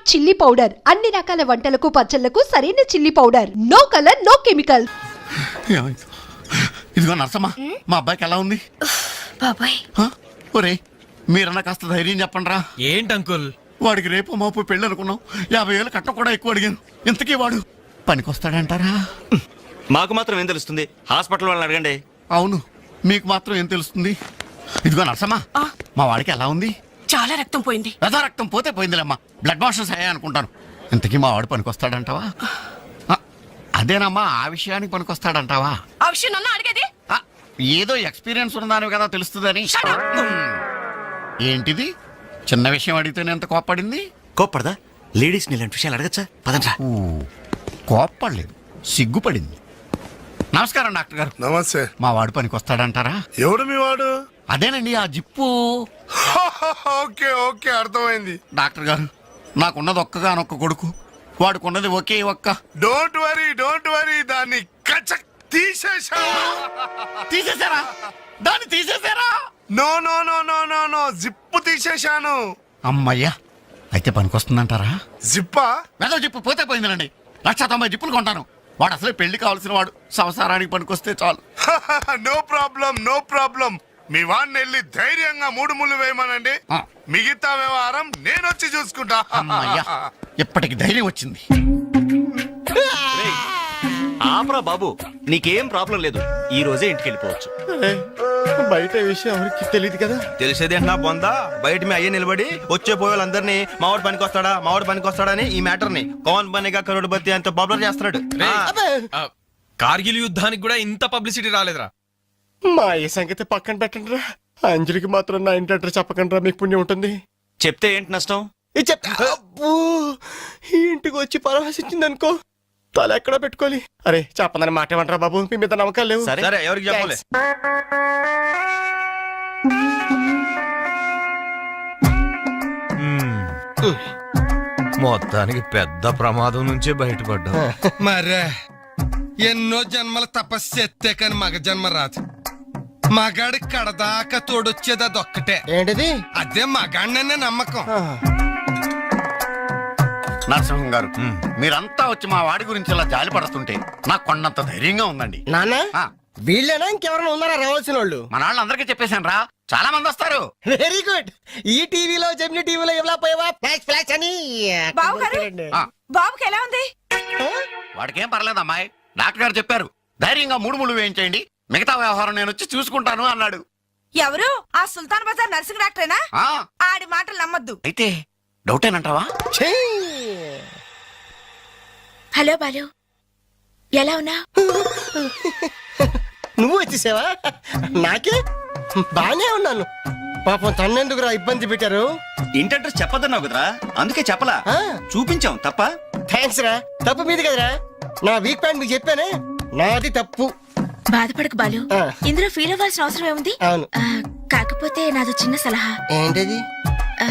Hot chilli powder. అన్ని రకాల వంటలకు పచ్చళ్ళకు సరైన chilli powder. No colour no chemical? ఇదిగో నర్సమ్మ మా అబ్బాయికి ఎలా ఉంది? బాబాయ్. హ? ఒరే మీరన్నా కాస్త ధైర్యం చెప్పండి రా ఏంటి అంకుల్? వాడికి రేపు మాపు పెళ్ళి అనుకున్నాం. యాభై వేలు కట్ట కూడా ఎక్కువ అడిగాను. ఇంతకీ వాడు పనికొస్తాడంటారా? మాకు మాత్రం ఏం తెలుస్తుంది? హాస్పిటల్ వాళ్ళని అడగండి. అవును మీకు మాత్రం ఏం తెలుస్తుంది? ఇదిగో నర్సమ్మ మా వాడికి ఎలా ఉంది? చాలా రక్తం పోయింది. రథ రక్తం పోతే పోయిందిలేమ్మా. బ్లడ్ వాషెస్ అయ్యా అనుకుంటాను. ఇంతకీ మా వాడు పనికొస్తాడంటావా? ఆ, అదేనమ్మా ఆ విషయానికి పనికొస్తాడంటావా? ఆ విషయం నన్ను అడిగేది? ఆ, ఏదో ఎక్స్పీరియన్స్ ఉన్నదాని కదా తెలుస్తుందని. ఏంటిది? చిన్న విషయం అడిగితేనే ఎంత కోప్పడింది? కోప్పడదా? లేడీస్ ఇలాంటి విషయాలు అడగచ్చా? పదండ్రా ఊ, కోప్పడలేదు. సిగ్గుపడింది. నమస్కారం డాక్టర్ గారు. నమస్తే. మా వాడు పనికొస్తాడంటారా? ఎవడు మీ వాడు? అదేనండి ఆ జిప్పు. ఓకే ఓకే అర్థమైంది. డాక్టర్ గారు నాకున్నది ఒక్కగానొక్క కొడుకు. వాడుకున్నది ఒకే ఒక్క. డోంట్ వరీ డోంట్ వరీ దాన్ని కచక్ తీసేసా తీసేశారా? దాన్ని తీసేశారా? No no no no no no zip తీసేశాను. అమ్మయ్యా అయితే పనికొస్తుందంటారా? జిప్పా? మెదో జిప్పు పోతే పోయిందిలండి. లక్ష తొంభై జిప్పులు కొంటాను. వాడు అసలే పెళ్ళి కావాల్సిన వాడు. సంసారానికి పనికొస్తే చాలు. నో ప్రాబ్లం నో ప్రాబ్లం మీ వాడిని వెళ్ళి ధైర్యంగా మూడు ముళ్ళు వేయమనండి. మిగతా వ్యవహారం నేను వచ్చి చూసుకుంటా. అమ్మయ్యా ఇప్పటికి ధైర్యం వచ్చింది. ఆపరా బాబు. నీకేం ప్రాబ్లం లేదు. ఈ రోజే ఇంటికి వెళ్ళిపోవచ్చు బయట విషయం ఎవరికి తెలియదు కదా. తెలిసేది నా బొందా? బయట మీ అయ్యే నిలబడి వచ్చే పోయే వాళ్ళందరినీ మావాడు పనికి వస్తాడా మావాడు పనికి వస్తాడా అని ఈ మ్యాటర్ని కౌన్ బనేగా కరోడ్ బత్తి అంత పాపులర్ చేస్తున్నాడు. కార్గిల్ యుద్ధానికి కూడా ఇంత పబ్లిసిటీ రాలేదురా. మా ఈ సంగతి పక్కన పెట్టండి రా అంజలికి మాత్రం నా ఇంటి అడ్రస్ చెప్పకండి రా మీకు పుణ్యం ఉంటుంది. చెప్తే ఏంటి నష్టం? ఇది చెప్తా అబ్బో, ఈ ఇంటికి వచ్చి పరామర్శించింది అనుకో తల ఎక్కడ పెట్టుకోవాలి. అరే చెప్పందని మాట ఏమంటారా బాబు? మీ మీద నమ్మకాలు లేవు. సరే. సరే ఎవరికి చెప్పలే? మొత్తానికి పెద్ద ప్రమాదం నుంచే బయటపడ్డా మరే ఎన్నో జన్మల తపస్సు ఎత్తే కాని మగ జన్మ రాదు. మగాడి కడదాకా తోడొచ్చేది అదొక్కటే. ఏంటిది? అదే మగాడిననే నమ్మకం. నరసింహం గారు మీరంతా వచ్చి మా వాడి గురించి ఇలా జాలి పడుతుంటే నాకు కొండంత ధైర్యంగా ఉందండి. నాన్న ఆ, వీళ్ళేనా? ఇంకెవరైనా ఉన్నారా రావాల్సిన వాళ్ళు మన వాళ్ళందరికీ చెప్పేశాను రా. చాలా మంది వస్తారు. వెరీ గుడ్ ఈ టీవీలో జెమిని టీవీలో ఎవలా పోయావా? ఫ్లాష్ ఫ్లాష్ అని. బాబు గారు? బాబుకి ఎలా ఉంది? వాడికేం పర్లేదు అమ్మాయి. డాక్టర్ గారు చెప్పారు. ధైర్యంగా మూడు ముళ్ళు వేయించేయండి. మిగతా వ్యవహారం నేను వచ్చి చూసుకుంటాను అన్నాడు. ఎవరు? ఆ సుల్తాన్ బజార్ నర్సింగ్ డాక్టరేనా? ఆ. ఆడి మాటలు నమ్మద్దు. అయితే డౌటేనంటావా ఛీ! హలో బాలు. ఎలా ఉన్నా నువ్వు వచ్చేసావా? నాకే? బానే ఉన్నాను. పాపం తన్నెందుకురా ఇబ్బంది పెట్టారు? ఇంటి అడ్రస్ చెప్పదన్నావు కదరా? అందుకే చెప్పలా. ఆ. చూపించాం తప్ప? థ్యాంక్స్ రా. తప్పు మీది కదరా? నా వీక్ పాయింట్ మీకు చెప్పానే? నాది తప్పు. బాధపడకు బాలు. ఇందులో ఫీల్ అవ్వాల్సిన అవసరం ఏముంది? అవును. ఆ, కాకపోతే నాదో చిన్న సలహా. ఏంటది? ఆ,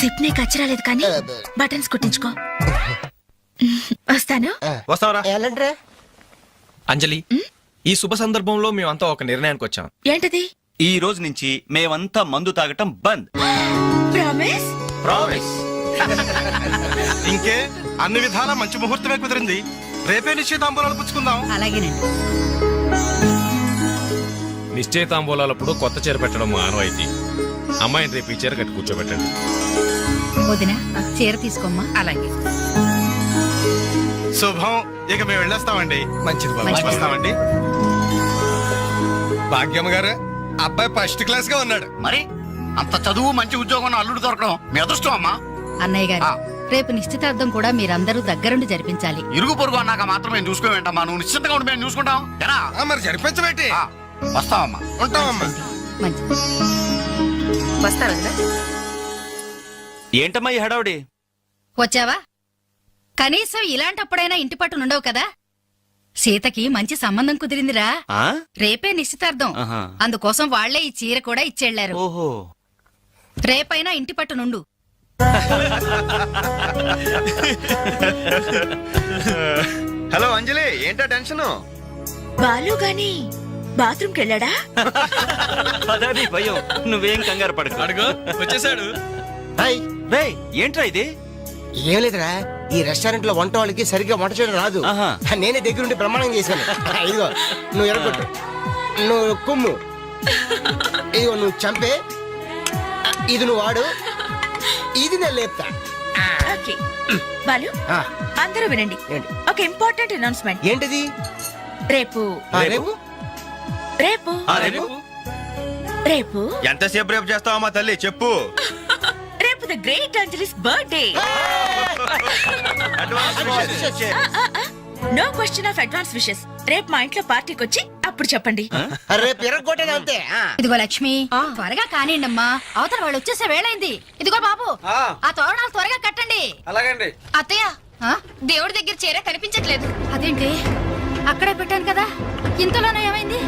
జిప్ నీ కచ్చరాలేదు కానీ బటన్స్ కుట్టించుకో. వస్తాను? వస్తావరా? ఎలాంటిరా? అంజలి ఈ శుభ సందర్భంలో మేమంతా ఒక నిర్ణయానికి వచ్చాం. ఏంటది? ఈ రోజు నుంచి మేమంతా మందు తాగటం బంద్. ప్రామిస్ ప్రామిస్ ఇంకే అన్ని విధాలా మంచి ముహూర్తమే కుదిరింది. రేపే నిశ్చితాంబూలాలు పుచ్చుకుందాం. నిశ్చయితాంబూలాలప్పుడు కొత్త చీర పెట్టడం ఆనవాయితీ అమ్మాయిని రేపు ఈ చీర కట్టి కూర్చోబెట్టండి. వదిన చీర తీసుకోమ్మా. అలాగే. శుభం. ఇక మేము వెళ్ళేస్తామండి. మంచిది బాబు. మంచిది. వస్తామండి. భాగ్యమ్మ గారు అబ్బాయి ఫస్ట్ క్లాస్గా ఉన్నాడు. మరి? అంత చదువు మంచి ఉద్యోగం అల్లుడు దొరకడం మీ అదృష్టం అమ్మా. అన్నయ్య గారు. ఆ. రేపు నిశ్చితార్థం కూడా మీరందరూ దగ్గరుండి జరిపించాలి. ఇరుగు పొరుగు అన్నాక మాత్రం మేము చూసుకోవేంటమ్మా నువ్వు నిశ్చింతగా ఉండి మేము చూసుకుంటాం. ఎరా. ఆ, మరి జరిపించబెట్టి ఆ, వస్తావమ్మా. ఉంటామమ్మా మంచిది. వస్తాను ఏంటమ్మా ఈ హడావుడి? వచ్చావా? కనీసం ఇలాంటప్పుడైనా ఇంటి పట్టు నుండవు కదా? సీతకి మంచి సంబంధం కుదిరిందిరా. ఆ? రేపే నిశ్చితార్థం. ఆహా. అందుకోసం వాళ్ళే ఈ చీర కూడా ఇచ్చెళ్ళారు ఓహో. రేపైనా ఇంటి పట్టు నుండు. హలో అంజలి ఏంటా టెన్షన్? బాలు గాని బాత్రూమ్ కెళ్ళాడా పదాది భయం నువ్వేం కంగారు పడకు. అడుగు వచ్చేసాడు. హాయ్. రే ఏంట్రా ఇది? ఏం లేదురా ఈ రెస్టారెంట్లో వంట వాళ్ళకి సరిగ్గా వంట చేయడం రాదు. ఆహా. నేనే దగ్గరుండి ప్రమాణం చేశాను. ఇదిగో నువ్వు ఎరగొట్టు. నువ్వు కుమ్ము. ఇదిగో నువ్వు చంపే. ఇది నువ్వు వాడు. ఇది నేను లేపుతా ఓకే. బాలు ఆ, అందరూ వినండి. ఏంటి? ఒక ఇంపార్టెంట్ అనౌన్స్మెంట్. ఏంటిది? రేపు. ఆ, రేపు? రేపు. రేపు ఆ, రేపు? రేపు. ఎంతసేపు రేపు చేస్తావా మా తల్లి? చెప్పు. రేపు the great Anjali's birthday. No question of advance wishes రేపు మా ఇంట్లో పార్టీకి వచ్చి అప్పుడు చెప్పండి. రేపు ఎరగొట్టేది అంతే. ఆ. ఇదిగో లక్ష్మి త్వరగా కానివ్వండి అమ్మా అవతల వాళ్ళు వచ్చేసే వేళైంది. ఇదిగో బాబు ఆ. తోరణాలు త్వరగా కట్టండి. అలాగండి. అత్తయ్య దేవుడి దగ్గర చీర కనిపించట్లేదు. అదేంటి? అక్కడే పెట్టాను కదా. ఇంతలోనే ఏమైంది?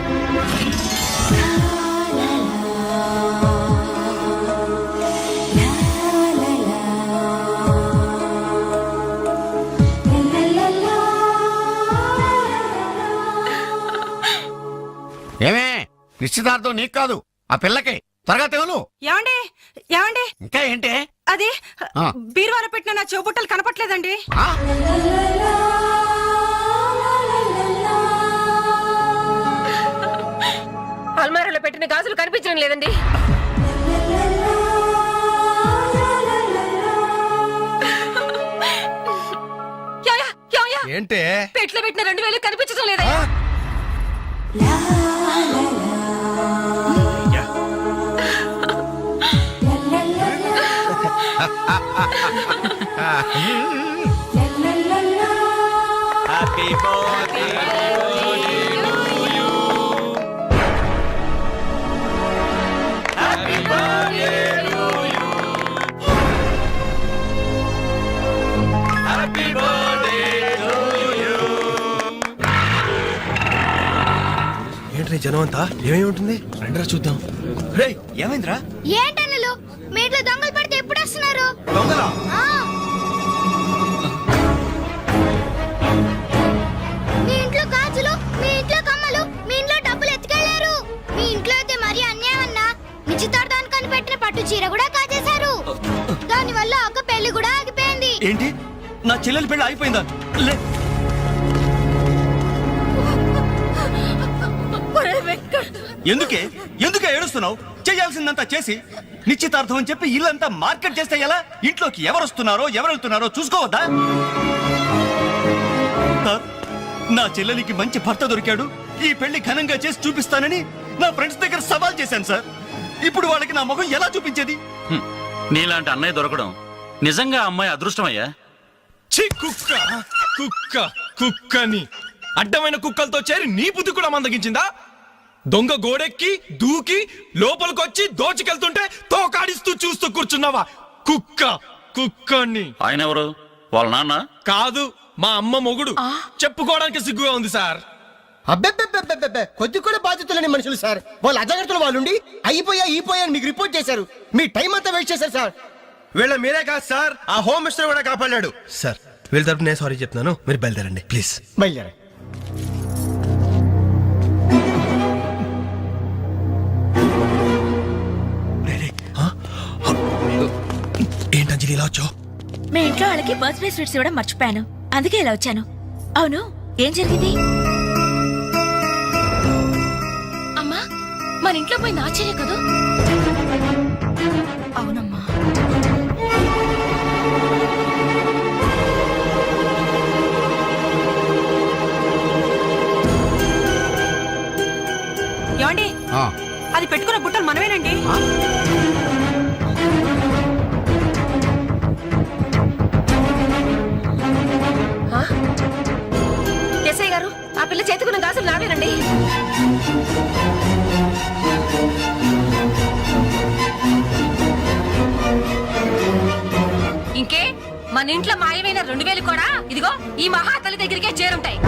నిశ్చితార్థం నీకు కాదు ఆ పిల్లకి. త్వరగా ఏమండి? ఏమండి? ఇంకా ఏంటి? అది. బీరువాలో పెట్టిన నా చెవుబుట్టలు కనపట్లేదండి. ఆ? అల్మారాలో పెట్టిన గాజులు కనిపించడం లేదండి? ఏంటే? పెట్లో పెట్టిన రెండు వేలు కనిపించడం లేదా హ్యాపీ బర్త్డే ఏంటి జనం అంతా ఏమేమి ఉంటుంది? రండిరా చూద్దాం. రే ఏమైందిరా? ఏంటన్నలు మీ ఇంట్లో దొంగలు పడితే ఎప్పుడు వస్తున్నారు? దొంగలా? మీ ఇంట్లో గాజులు మీ ఇంట్లో కమ్మలు మీ ఇంట్లో డబ్బులు ఎత్తుకెళ్ళారు మీ ఇంట్లో అయితే మరీ అన్యాయం అన్నా. నిశ్చితార్థానికి పట్టు చీర కూడా కాజేశారు. దాని వల్ల ఒక పెళ్ళి కూడా ఆగిపోయింది. ఏంటి? నా చెల్లెలి పెళ్ళి అయిపోయిందా లే ఎందుకే? ఎందుకే ఏడుస్తున్నావు? చేయాల్సిందంతా చేసి నిశ్చితార్థం అని చెప్పి ఇల్లంతా మార్కెట్ చేస్తే ఎలా? ఇంట్లోకి ఎవరు వస్తున్నారో ఎవరు వెళ్తున్నారో చూసుకోవద్దా? సార్, నా చెల్లెలికి మంచి భర్త దొరికాడు. ఈ పెళ్ళి ఘనంగా చేసి చూపిస్తానని నా ఫ్రెండ్స్ దగ్గర సవాల్ చేశాను సార్. ఇప్పుడు వాళ్ళకి నా ముఖం ఎలా చూపించేది? నీలాంటి అన్నయ్య దొరకడం నిజంగా అమ్మాయి అదృష్టమయ్యా? ఛీ కుక్క! కుక్క! కుక్కని! అడ్డమైన కుక్కలతో చేరి నీ బుద్ధి కూడా మందగించిందా? దొంగ గోడెక్కి దూకి లోపలికొచ్చి దోచుకెళ్తుంటే తోకాడిస్తూ చూస్తూ కూర్చున్నావా? కుక్క కుక్కని. ఆయన ఎవరు? వాళ్ళ నాన్న? కాదు మా అమ్మ మొగుడు. చెప్పుకోవడానికి సిగ్గుగా ఉంది సార్. అబ్బెబ్బెబ్బెబ్బెబ్బె కొద్ది కూడా బాధ్యతలేని మనుషులు సార్. వాళ్ళు అజాగ్రత్తలు వాళ్ళుండి అయిపోయా అయిపోయా మీకు రిపోర్ట్ చేశారు. మీ టైం అంతా వేస్ట్ చేశారు సార్. వీళ్ళ మీరే కాదు సార్. ఆ హోమ్ మినిస్టర్ కూడా కాపాడాడు. సార్ వీళ్ళ తరపు నేను సారీ చెప్తున్నాను. మీరు బయలుదేరండి ప్లీజ్ బయలుదేరా అంజలి ఇలా వచ్చావు మీ ఇంట్లో వాళ్ళకి బర్త్డే స్వీట్స్ ఇవ్వడం మర్చిపోయాను. అందుకే ఇలా వచ్చాను. అవును ఏం జరిగింది? అమ్మా మన ఇంట్లో పోయి నాచర్య కదా? అవునమ్మా. ఏమండి. అది పెట్టుకున్న బుట్టలు మనమేనండి. మన ఇంట్లో మాయమైన రెండు వేలు కూడా? ఇదిగో ఈ మహాతల్లి దగ్గరికే చేరుంటాయి.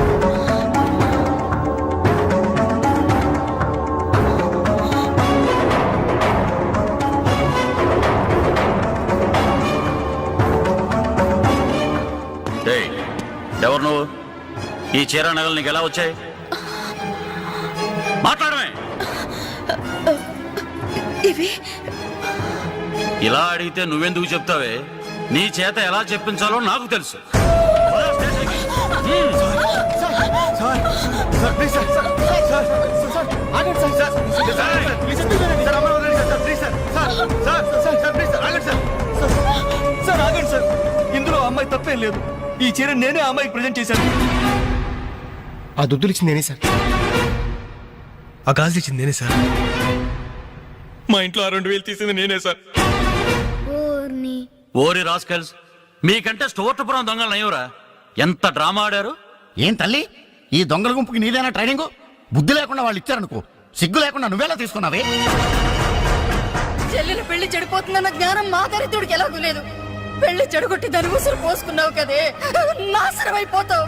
ఎవరు నువ్వు? ఈ చీర నగలు నీకు ఎలా వచ్చాయి? మాట్లాడమే. ఇవి? ఇలా అడిగితే నువ్వెందుకు చెప్తావే? నీ చేత ఎలా చెప్పించాలో నాకు తెలుసు. సార్ ఆగండి సార్ ఇందులో అమ్మాయి తప్పేం లేదు. ఈ చీర నేనే ఆ అమ్మాయికి ప్రజెంట్ చేశాను. ఆ దుద్దులు ఇచ్చింది నేనే సార్. ఆ గాజు ఇచ్చింది నేనే సార్. మా ఇంట్లో ఆ రెండు వేలు తీసింది నేనే సార్. ఓరి రాస్కల్స్ మీకంటే స్టోర్టపురం దొంగలు నయ్యవరా. ఎంత డ్రామా ఆడారు? ఏం తల్లి? ఈ దొంగల గుంపుకి నీదేనా ట్రైనింగ్? బుద్ధి లేకుండా వాళ్ళు ఇచ్చారనుకో సిగ్గు లేకుండా నువ్వెలా తీసుకున్నావే? చెల్లెలు పెళ్ళి చెడిపోతుందన్న జ్ఞానం మా దరిద్రుడికి ఎలాగూ లేదు. పెళ్ళి చెడగొట్టి దాని ఉసురు పోసుకున్నావు కదే. నాశనం అయిపోతావు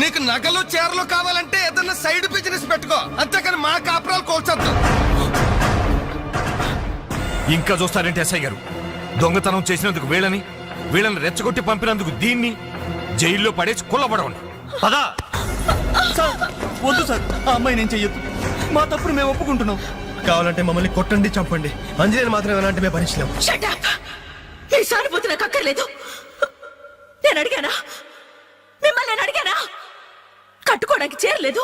నీకు నగలు చీరలు కావాలంటే ఏదన్నా సైడ్ బిజినెస్ పెట్టుకో. అంతేకాని మా కాపురాలు కోల్చొద్దు. ఇంకా చూస్తారంటే ఎస్ఐ గారు? దొంగతనం చేసినందుకు వీళ్ళని వీళ్ళని రెచ్చగొట్టి పంపినందుకు దీన్ని జైల్లో పడేసి కుల్లబడవండి పదా! సార్ వద్దు సార్. ఆ అమ్మాయి నేను చెయ్యొద్దు. మా తప్పును మేము ఒప్పుకుంటున్నాం. కావాలంటే మమ్మల్ని కొట్టండి చంపండి. అంజనేయులు మాత్రం ఎలాంటి మేము భరించలేము మీ సానుభూతి నాకు అక్కర్లేదు. నేను అడిగానా? మిమ్మల్ని నేను అడిగానా? కట్టుకోవడానికి చీరలేదు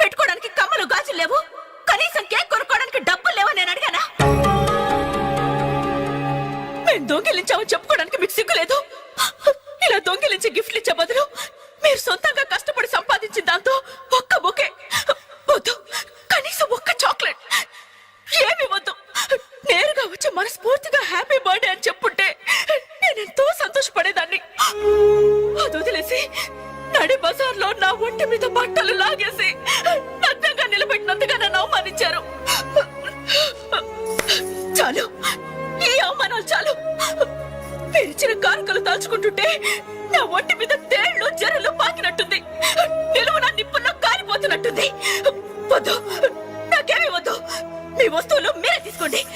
పెట్టుకోవడానికి కమ్మలు గాజులు లేవు కనీసం కేక్ కొనుక్కోవడానికి డబ్బులు లేవని నేను అడిగానా? మేము దొంగిలించామని చెప్పుకోవడానికి మీకు సిగ్గులేదు? ఇలా దొంగిలించి గిఫ్ట్లు ఇచ్చే బదులు మీరు సొంతంగా కష్టపడి సంపాదించిన దాంతో ఒక్క బొకే వద్దు. కనీసం ఒక్క చాక్లెట్ ఏమి వద్దు. నేరుగా వచ్చి మనస్ఫూర్తిగా హ్యాపీ బర్త్డే అని చెప్పుంటే నేను ఎంతో సంతోషపడేదాన్ని. అది వదిలేసి నడి బజార్లో నా ఒంటి మీద బట్టలు లాగేసి నగ్నంగా నిలబెట్టినందుగా నన్ను అవమానించారు. చాలు. ఈ అవమానాలు చాలు కానుకలు దాచుకుంటుంటే నా ఒంటి మీద తేళ్ళు జరలు పాకినట్టుంది. నిలువున నిప్పుల్లో కాలిపోతున్నట్టుంది. వద్దు. నాకేమీ వద్దు. మీ వస్తువులు మీరే తీసుకోండి.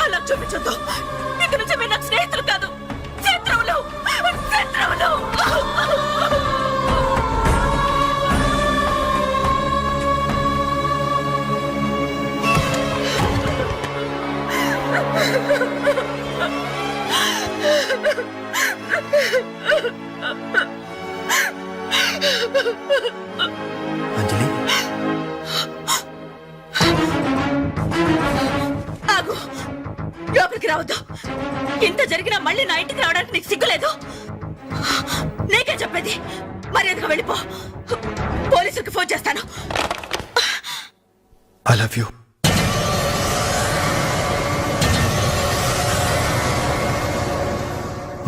జీవితంలో చూపించొద్దు. ఇక నుంచి మీరు నాకు స్నేహితులు కాదు. జరిగినా మళ్ళీ నా ఇంటికి రావడానికి నీకు సిగ్గులేదు? నీకే చెప్పేది. మర్యాదగా వెళ్ళిపో. పోలీసులకు ఫోన్ చేస్తాను. ఐ లవ్ యూ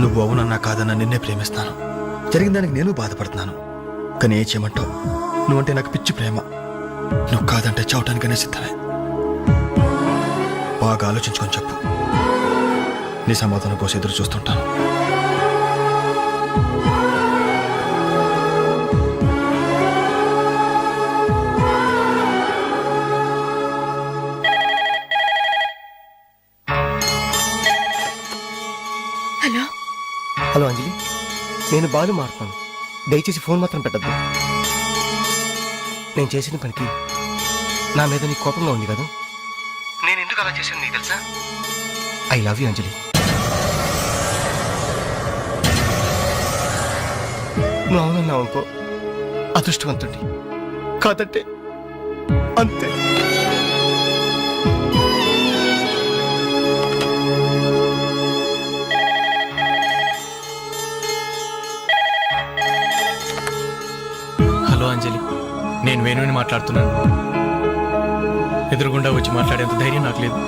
నువ్వు అవునన్నా కాదన్నా నిన్నే ప్రేమిస్తాను. జరిగిన దానికి నేను బాధపడుతున్నాను. కానీ ఏ చేయమంటావు? నువ్వంటే నాకు పిచ్చి ప్రేమ. నువ్వు కాదంటే చావటానికనే సిద్ధమే. బాగా ఆలోచించుకొని చెప్పు. నీ సమాధానం కోసం ఎదురు చూస్తుంటాను. హలో. హలో అంజలి నేను బాలు మారుతాను దయచేసి ఫోన్ మాత్రం పెట్టద్దు. నేను చేసిన పనికి నా మీద నీకు కోపంగా ఉంది కదా? నేను ఎందుకు అలా చేశాను నీకు తెలుసా? I love you Anjali. నువ్వు అవునన్నావు అనుకో అదృష్టవంతుడి కాదంటే అంతే. హలో అంజలి నేను వేణుని మాట్లాడుతున్నాను. ఎదురుగుండా వచ్చి మాట్లాడేంత ధైర్యం నాకు లేదు.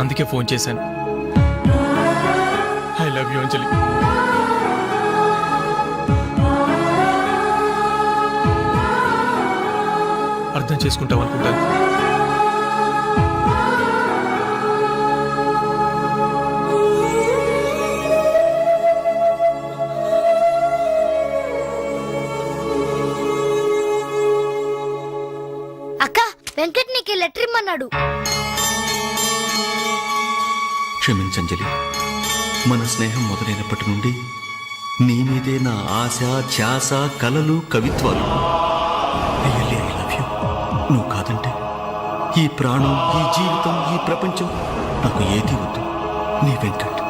అందుకే ఫోన్ చేశాను. I love you Anjali. చేసుకుంటాం అనుకుంటాను. అక్క వెంకట్ నీకు లెటర్ ఇమ్మన్నాడు. క్షమించంజలి మన స్నేహం మొదలైనప్పటి నుండి నీ మీదే నా ఆశ ధ్యాస కలలు కవిత్వాలు. నువ్వు కాదంటే ఈ ప్రాణం ఈ జీవితం ఈ ప్రపంచం నాకు ఏది వద్దు. నీ వెంకట్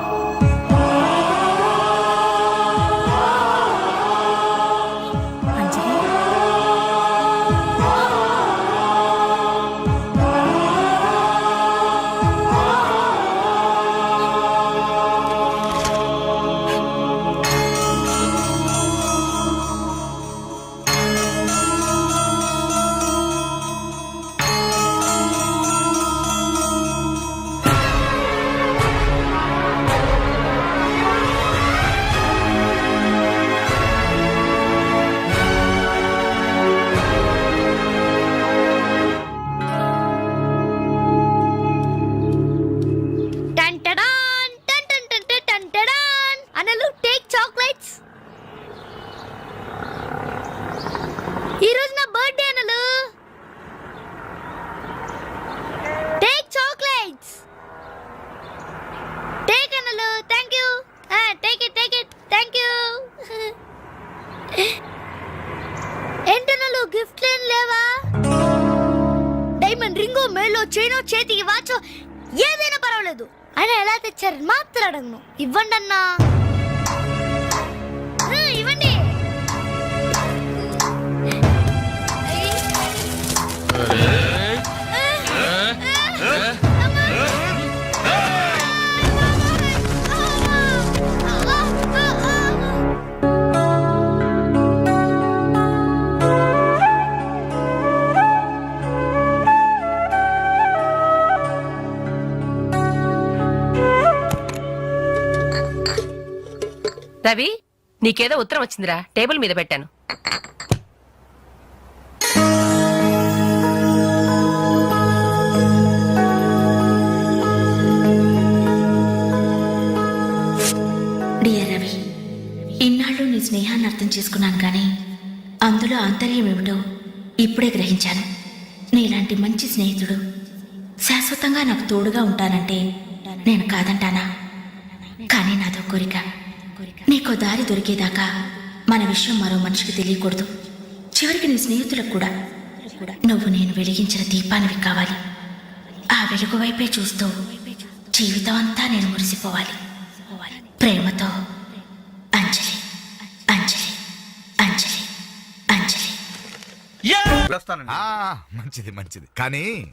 డైమండ్ చేయను చేతికి వాచో ఏదైనా పర్వాలేదు. ఆయన ఎలా తెచ్చారని మాత్రం అడగను. ఇవ్వండి అన్నా. ఇవ్వండి. ఇవ్వండి రవి నీకేదో ఉత్తరం వచ్చిందిరా. టేబుల్ మీద పెట్టాను. డియర్ రవి ఇన్నాళ్ళు నీ స్నేహాన్ని అర్థం చేసుకున్నాను కానీ అందులో ఆంతర్యం ఏమిటో ఇప్పుడే గ్రహించాను. నీలాంటి మంచి స్నేహితుడు శాశ్వతంగా నాకు తోడుగా ఉంటానంటే నేను కాదంటానా? కానీ నాదో కోరిక. నీకో దారి దొరికేదాకా మన విషయం మరో మనిషికి తెలియకూడదు. చివరికి నీ స్నేహితులకు కూడా. నువ్వు నేను వెలిగించిన దీపానివి కావాలి. ఆ వెలుగు వైపే చూస్తూ జీవితం అంతా నేను మురిసిపోవాలి. ప్రేమతో. అంజలి. అంజలి. అంజలి. అంజలి. ఆ, మంచిది మంచిది. కానీ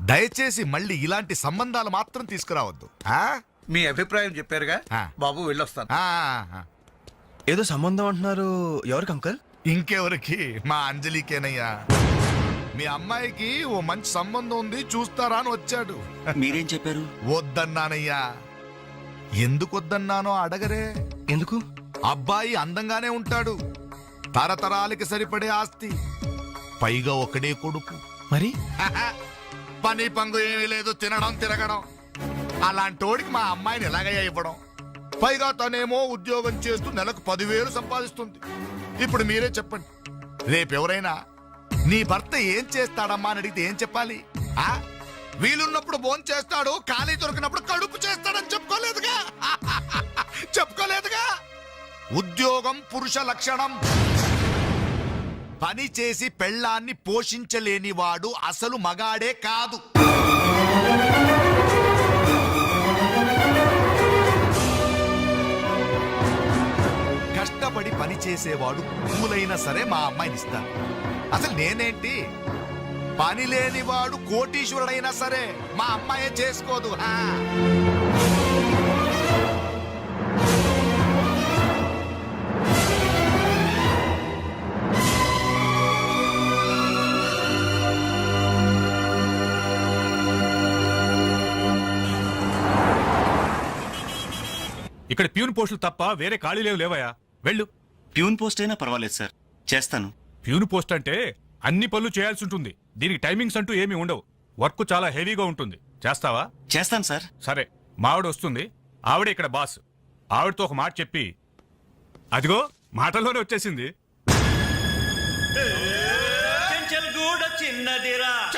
దయచేసి మళ్ళీ ఇలాంటి సంబంధాలు మాత్రం తీసుకురావద్దు. ఆ? మీ అభిప్రాయం చెప్పారుగా. ఆ. బాబు వెళ్ళొస్తాను. ఆ, ఆ. ఏదో సంబంధం అంటున్నారు ఎవరికి అంకల్? ఇంకెవరికి? మా అంజలికేనయ్యా. మీ అమ్మాయికి ఓ మంచి సంబంధం ఉంది చూస్తారా అని వచ్చాడు. మీరేం చెప్పారు? వద్దన్నానయ్యా. ఎందుకు వద్దన్నానో అడగరే. ఎందుకు? అబ్బాయి అందంగానే ఉంటాడు. తరతరాలకి సరిపడే ఆస్తి. పైగా ఒకడే కొడుకు. మరి? పని పంగు ఏమీ లేదు తినడం తిరగడం. అలాంటోడికి మా అమ్మాయిని ఎలాగయ్యా ఇవ్వడం? పైగా తనేమో ఉద్యోగం చేస్తూ నెలకు పదివేలు సంపాదిస్తుంది. ఇప్పుడు మీరే చెప్పండి రేపెవరైనా నీ భర్త ఏం చేస్తాడమ్మా అని అడిగితే ఏం చెప్పాలి? ఆ? వీలున్నప్పుడు బోన్ చేస్తాడు ఖాళీ దొరికినప్పుడు కడుపు చేస్తాడని చెప్పుకోలేదుగా? చెప్పుకోలేదుగా? ఉద్యోగం పురుష లక్షణం. పని చేసి పెళ్ళాన్ని పోషించలేనివాడు అసలు మగాడే కాదు. పని చేసేవాడు పూలైనా సరే మా అమ్మాయిని ఇస్తాను అసలు నేనేంటి? పని లేనివాడు కోటీశ్వరుడైనా సరే మా అమ్మాయే చేసుకోదు ఆ. ఇక్కడ ప్యూన్ పోస్టులు తప్ప వేరే ఖాళీలేవు లేవయా వెళ్ళు. ప్యూన్ పోస్ట్ అయినా పర్వాలేదు సార్. చేస్తాను. ప్యూన్ పోస్ట్ అంటే అన్ని పనులు చేయాల్సి ఉంటుంది. దీనికి టైమింగ్స్ అంటూ ఏమీ ఉండవు. వర్క్ చాలా హెవీగా ఉంటుంది. చేస్తావా? చేస్తాను సార్. సరే మావిడ వస్తుంది. ఆవిడ ఇక్కడ బాస్. ఆవిడతో ఒక మాట చెప్పి అదిగో మాటల్లోనే వచ్చేసింది. చెంచల్ గూడ చిన్నది గదిరా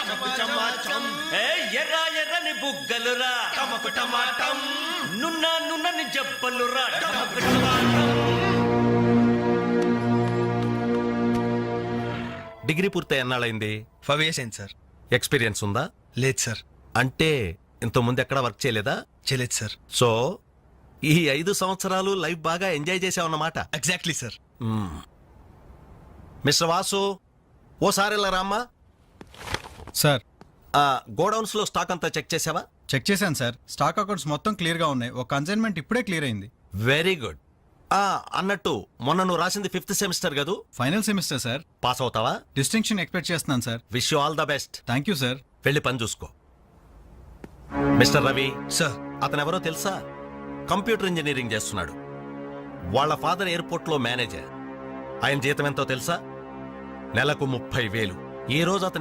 ఏ ఎర్ర ఎర్రని బుగ్గలురా. నున్న నున్నని జబ్బలురా. డిగ్రీ పూర్తి ఎన్నాళ్ళైంది ఫైవ్ ఇయర్స్ అయింది సార్. ఎక్స్పీరియన్స్ ఉందా? లేదు సార్. అంటే ఇంత ముందు ఎక్కడ వర్క్ చేయలేదా? చేయలేదు సార్. సో ఈ ఐదు సంవత్సరాలు లైఫ్ బాగా enjoy చేసావన్నమాట? Exactly sir. Mister Vasu ఓసారి ఇలా రామ్మా. సార్. గోడౌన్స్లో స్టాక్ అంతా చెక్ చేసావా? చెక్ చేశాను సార్. స్టాక్ అకౌంట్స్ మొత్తం క్లియర్గా ఉన్నాయి. ఒక కన్సైన్మెంట్ ఇప్పుడే క్లియర్ అయింది. Very good. అన్నట్టు మొన్న నువ్వు రాసింది ఫిఫ్త్ సెమిస్టర్ కదూ? Final semester sir. పాస్ అవుతావా? డిస్టింక్షన్ ఎక్స్పెక్ట్ చేస్తున్నాను sir. Wish you all the best. Thank you sir. వెళ్ళి పని చూసుకో. Mister Ravi sir. అతను ఎవరో తెలుసా? కంప్యూటర్ ఇంజనీరింగ్ చేస్తున్నాడు. వాళ్ళ ఫాదర్ ఎయిర్పోర్ట్లో మేనేజర్. ఆయన జీతం ఎంతో తెలుసా? నెలకు ముప్పై వేలు. ఈ రోజు అతని